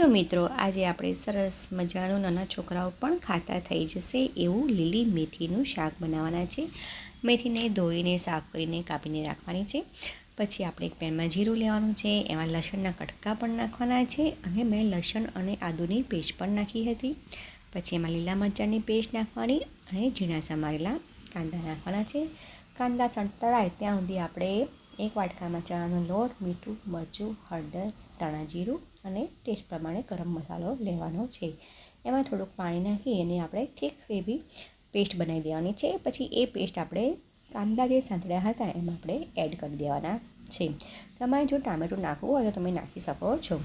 છો મિત્રો, આજે આપણે સરસ મજાનું નાના છોકરાઓ પણ ખાતા થઈ જશે એવું લીલી મેથીનું શાક બનાવવાના છે. મેથીને ધોઈને, સાફ કરીને કાપીને રાખવાની છે. પછી આપણે એક પેનમાં જીરું લેવાનું છે, એમાં લસણના કટકા પણ નાખવાના છે અને મેં લસણ અને આદુની પેસ્ટ પણ નાખી હતી. પછી એમાં લીલા મરચાંની પેસ્ટ નાખવાની અને ઝીણા સમારેલા કાંદા નાખવાના છે. કાંદા ચણતળાય ત્યાં સુધી આપણે એક વાટકામાં ચણાનો લોટ, મીઠું, મરચું, હળદર ધાણા જીરું અને ટેસ્ટ પ્રમાણે ગરમ મસાલો લેવાનો છે. એમાં થોડુંક પાણી નાખી અને આપણે થીક એવી પેસ્ટ બનાવી દેવાની છે. પછી એ પેસ્ટ આપણે કાંદા જે સાંતળ્યા હતા એમાં આપણે એડ કરી દેવાના છે. તમારે જો ટામેટું નાખવું હોય તો તમે નાખી શકો છો.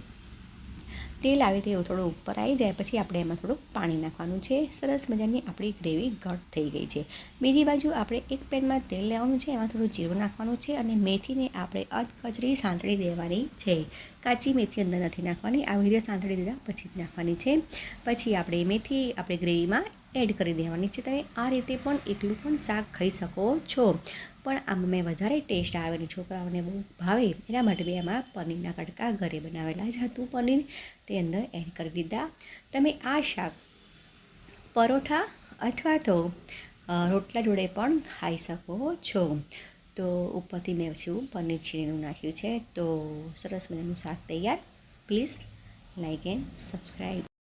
તેલ આવે તેવું થોડું ઉપર આવી જાય, પછી આપણે એમાં થોડું પાણી નાખવાનું છે. સરસ મજાની આપણી ગ્રેવી ઘટ થઈ ગઈ છે. બીજી બાજુ આપણે એક પેનમાં તેલ લેવાનું છે, એમાં થોડું જીરું નાખવાનું છે અને મેથીને આપણે અધકચરી સાંતળી દેવાની છે. કાચી મેથી અંદર નથી નાખવાની, આવી રીતે સાંતળી દીધા, પછી જ નાખવાની છે. પછી આપણે મેથી, આપણે ગ્રેવીમાં એડ કરી દેવાની છે. તમે આ રીતે પણ એકલું પણ શાક ખાઈ શકો છો. પણ આમાં મેં વધારે ટેસ્ટ આવે ને છોકરાઓને બહુ ભાવે એના માટે મેં એમાં પનીરના કટકા ઘરે બનાવેલા જ હતું. પનીર તે અંદર એડ કરી દીધા. તમે આ શાક પરોઠા અથવા તો રોટલા જોડે પણ ખાઈ શકો છો. તો ઉપરથી મેં શું પનીર છીણીનું નાખ્યું છે. તો સરસ મજાનું શાક તૈયાર. Please like and subscribe.